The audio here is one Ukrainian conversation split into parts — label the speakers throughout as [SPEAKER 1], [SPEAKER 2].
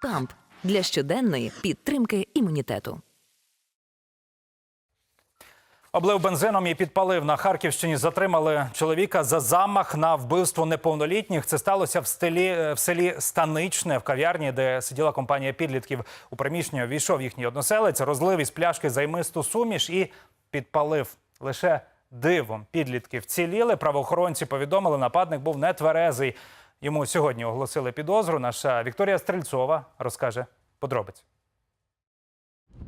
[SPEAKER 1] Камп для щоденної підтримки імунітету.
[SPEAKER 2] Облив бензином і підпалив на Харківщині. Затримали чоловіка за замах на вбивство неповнолітніх. Це сталося в селі, в селі Станичне в кав'ярні, де сиділа компанія підлітків. У приміщення війшов їхній односелець, розлив із пляшки займисту суміш і підпалив. Лише дивом підлітки вціліли. Правоохоронці повідомили, нападник був нетверезий. Йому сьогодні оголосили підозру. Наша Вікторія Стрельцова розкаже подробиць.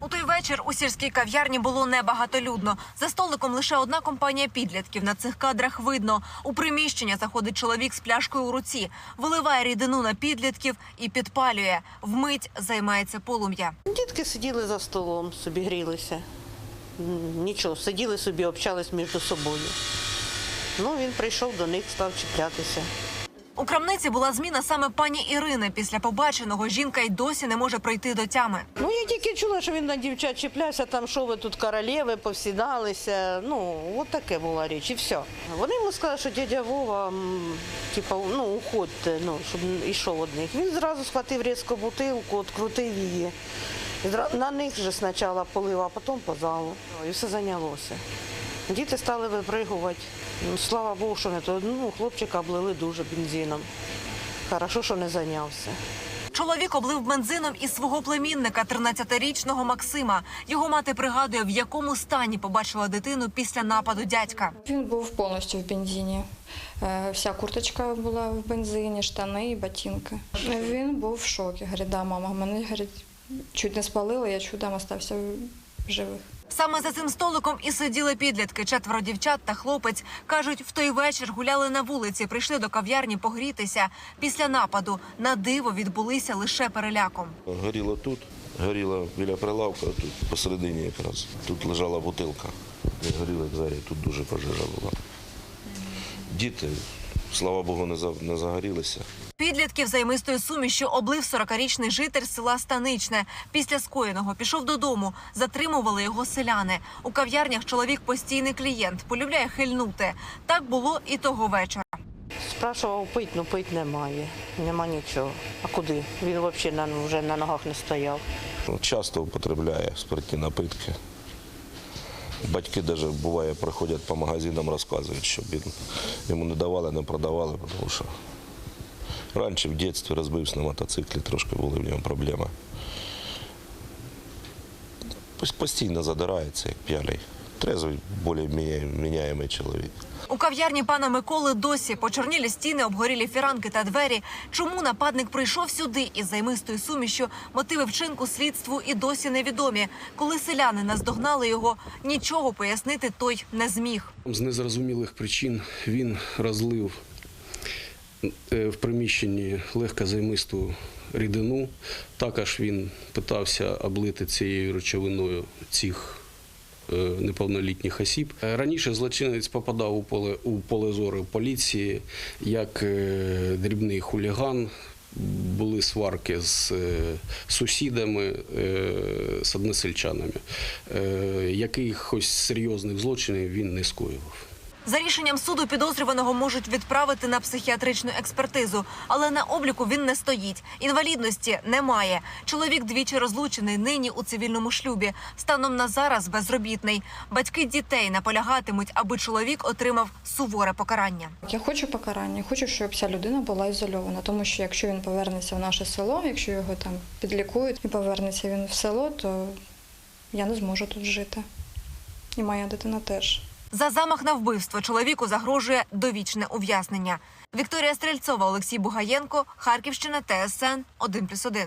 [SPEAKER 3] У той вечір у сільській кав'ярні було небагатолюдно. За столиком лише одна компанія підлітків. На цих кадрах видно. У приміщення заходить чоловік з пляшкою у руці, виливає рідину на підлітків і підпалює. Вмить займається полум'я.
[SPEAKER 4] Дітки сиділи за столом, собі грілися. Нічого, сиділи собі, общались між собою. Ну, він прийшов до них, став чіплятися.
[SPEAKER 3] У крамниці була зміна саме пані Ірини. Після побаченого жінка й досі не може прийти до тями.
[SPEAKER 4] Ну, я тільки чула, що він на дівчат чіплявся, там, що ви тут королеви, повсідалися. Ну, от таке була річ, і все. Вони йому сказали, що дядя Вова, м, типа, ну, уходьте, ну, щоб йшов од них. Він зразу схватив різко бутилку, відкрутив її. На них же спочатку полив, а потім по залу. І все зайнялося. Діти стали випригувати. Ну, слава Богу, що не то. Ну, хлопчика облили дуже бензином. Хорошо, що не зайнявся.
[SPEAKER 3] Чоловік облив бензином і свого племінника, 13-річного Максима. Його мати пригадує, в якому стані побачила дитину після нападу дядька.
[SPEAKER 5] Він був повністю в бензині. Е, Вся курточка була в бензині, штани і ботинки. Він був в шокі. Говорить, да, мама, мене говорить, чуть не спалили, я чудом остався живих.
[SPEAKER 3] Саме за цим столиком і сиділи підлітки. Четверо дівчат та хлопець кажуть, в той вечір гуляли на вулиці, прийшли до кав'ярні погрітися. Після нападу на диво відбулися лише переляком.
[SPEAKER 6] Горіло тут, горіло біля прилавка, тут посередині якраз. Тут лежала бутилка. Не горіли двері, тут дуже пожежа була. Діти, слава Богу, не загорілися.
[SPEAKER 3] Підлітків займистою сумішю облив 40-річний житель села Станичне. Після скоєного пішов додому. Затримували його селяни. У кав'ярнях чоловік постійний клієнт, полюбляє хильнути. Так було і того вечора.
[SPEAKER 4] Спрашував пить, ну пить немає. Нема нічого. А куди? Він взагалі на, вже на ногах не стояв.
[SPEAKER 6] Ну, Часто употребляє спиртні напитки. Батьки навіть буває приходять по магазинам, розказують, щоб він, йому не давали, не продавали, тому що раніше в дитинстві розбився на мотоциклі, трошки були в нього проблеми. Постійно задирається, як п'яний. Трезвий, більш міняємий чоловік.
[SPEAKER 3] У кав'ярні пана Миколи досі почорнілі стіни, обгорілі фіранки та двері. Чому нападник прийшов сюди із займистою сумішю? Мотиви вчинку слідству і досі невідомі. Коли селяни наздогнали його, нічого пояснити той не зміг.
[SPEAKER 7] З незрозумілих причин він розлив в приміщенні легкозаймисту рідину. Також він питався облити цією речовиною цих е, неповнолітніх осіб. Е, Раніше злочинець попадав у поле, у поле зору поліції як е, дрібний хуліган. Були сварки з е, сусідами, е, з односельчанами. Е, Якихось серйозних злочинів він не скоював.
[SPEAKER 3] За рішенням суду підозрюваного можуть відправити на психіатричну експертизу, але на обліку він не стоїть. Інвалідності немає. Чоловік двічі розлучений нині у цивільному шлюбі. Станом на зараз безробітний. Батьки дітей наполягатимуть, аби чоловік отримав суворе покарання.
[SPEAKER 5] Я хочу покарання, хочу, щоб ця людина була ізольована, тому що якщо він повернеться в наше село, якщо його там підлікують і повернеться він в село, то я не зможу тут жити. І моя дитина теж.
[SPEAKER 3] За замах на вбивство чоловіку загрожує довічне ув'язнення. Вікторія Стрельцова, Олексій Бугаєнко, Харківщина, ТСН 1+,1.